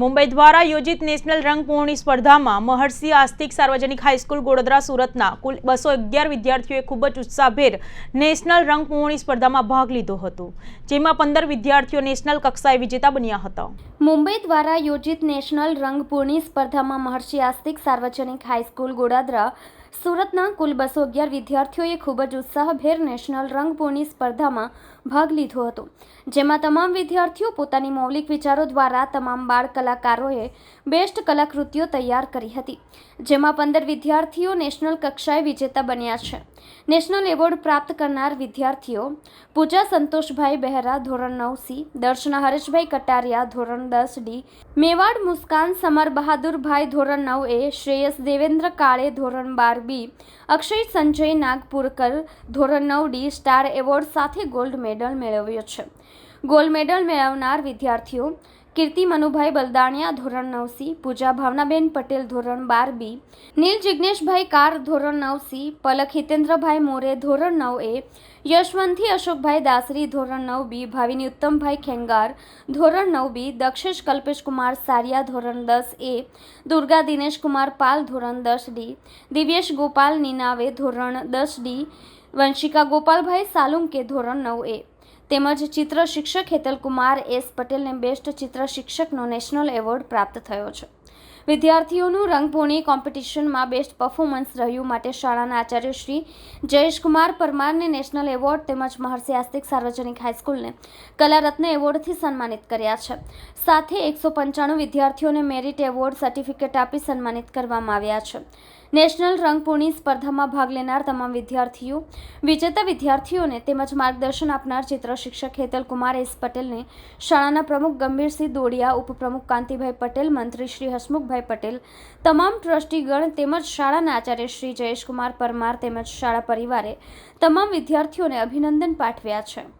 મુંબઈ દ્વારા યોજિત નેશનલ રંગપૂર્ણી સ્પર્ધામાં મહર્ષિ આસ્તિક સાર્વજનિક હાઈસ્કૂલ ગોડોદરા સુરતના કુલ બસો અગિયાર વિદ્યાર્થીઓએ ખૂબ જ ઉત્સાહભેર નેશનલ રંગપૂર્ણી સ્પર્ધામાં ભાગ લીધો હતો, જેમાં પંદર વિદ્યાર્થીઓ નેશનલ કક્ષાએ વિજેતા બન્યા હતા. મુંબઈ દ્વારા યોજિત નેશનલ રંગપૂર્ણી સ્પર્ધામાં મહર્ષિ આસ્તિક સાર્વજનિક હાઈસ્કૂલ ગોડાદરા સુરતના કુલ બસો અગિયાર વિદ્યાર્થીઓએ ખૂબ જ ઉત્સાહભેર નેશનલ રંગભૂની સ્પર્ધામાં ભાગ લીધો હતો, જેમાં તમામ વિદ્યાર્થીઓ પોતાની મૌલિક વિચારો દ્વારા તમામ બાળ કલાકારોએ બેસ્ટ કલાકૃતિઓ તૈયાર કરી હતી, જેમાં પંદર વિદ્યાર્થીઓ નેશનલ કક્ષાએ વિજેતા બન્યા છે. નેશનલ એવોર્ડ પ્રાપ્ત કરનાર વિદ્યાર્થીઓ પૂજા સંતોષભાઈ બહેરા ધોરણ નવ સી, દર્શના હરેશભાઈ કટારિયા ધોરણ દસ ડી, મેવાડ મુસ્કાન સમર બહાદુરભાઈ ધોરણ નવ એ, શ્રેયસ દેવેન્દ્ર કાળે ધોરણ બાર બી. અક્ષય સંજય નાગપુરકર ધોરણ નવ ડી સ્ટાર એવોર્ડ સાથે ગોલ્ડ મેડલ મેળવ્યો છે. ગોલ્ડ મેડલ મેળવનાર વિદ્યાર્થીઓ કીર્તિ મનુભાઈ બલદાણિયા, ધોરણ નવ સી, પૂજા ભાવનાબેન પટેલ, ધોરણ બાર બી, નીલ જિજ્ઞેશભાઈ કાર, ધોરણ નવ સી, પલક હિતેન્દ્રભાઈ મોરે, ધોરણ નવ એ યશવંતી અશોકભાઈ દાસરી, ધોરણ નવ બી, ભાવિની ઉત્તમભાઈ ખેંગાર, ધોરણ નવ બી, દક્ષેશ કલ્પેશકુમાર સારિયા, ધોરણ દસ એ, દુર્ગા દિનેશકુમાર પાલ, ધોરણ દસ ડી, દિવ્યેશ ગોપાલ નીનાવે, ધોરણ દસ ડી, વંશિકા ગોપાલભાઈ સાલુંકે, ધોરણ નવ એ. તેમજ ચિત્ર શિક્ષક હેતલકુમાર એસ પટેલને બેસ્ટ ચિત્ર શિક્ષકનો નેશનલ એવોર્ડ પ્રાપ્ત થયો છે. વિદ્યાર્થીઓનું રંગપૂર્ણિ કોમ્પિટિશનમાં બેસ્ટ પરફોર્મન્સ રહ્યું માટે શાળાના આચાર્ય શ્રી જયેશકુમાર પરમારને નેશનલ એવોર્ડ તેમજ મહર્ષિ આસ્તિક સાર્વજનિક હાઈસ્કૂલને કલારત્ન એવોર્ડથી સન્માનિત કર્યા છે. સાથે એકસો પંચાણું વિદ્યાર્થીઓને મેરિટ એવોર્ડ સર્ટિફિકેટ આપી સન્માનિત કરવામાં આવ્યા છે. નેશનલ રંગપૂર્ણી સ્પર્ધામાં ભાગ લેનાર તમામ વિદ્યાર્થીઓ, વિજેતા વિદ્યાર્થીઓને તેમજ માર્ગદર્શન આપનાર ચિત્ર શિક્ષક હેતલ કુમાર એસ પટેલને શાળાના પ્રમુખ ગંભીરસિંહ દોડિયા, ઉપપ્રમુખ કાંતિભાઈ પટેલ, મંત્રી શ્રી હસમુખભાઈ પટેલ, તમામ ટ્રસ્ટીગણ તેમજ શાળાના આચાર્ય શ્રી જયેશકુમાર પરમાર તેમજ શાળા પરિવારે તમામ વિદ્યાર્થીઓને અભિનંદન પાઠવ્યા છે.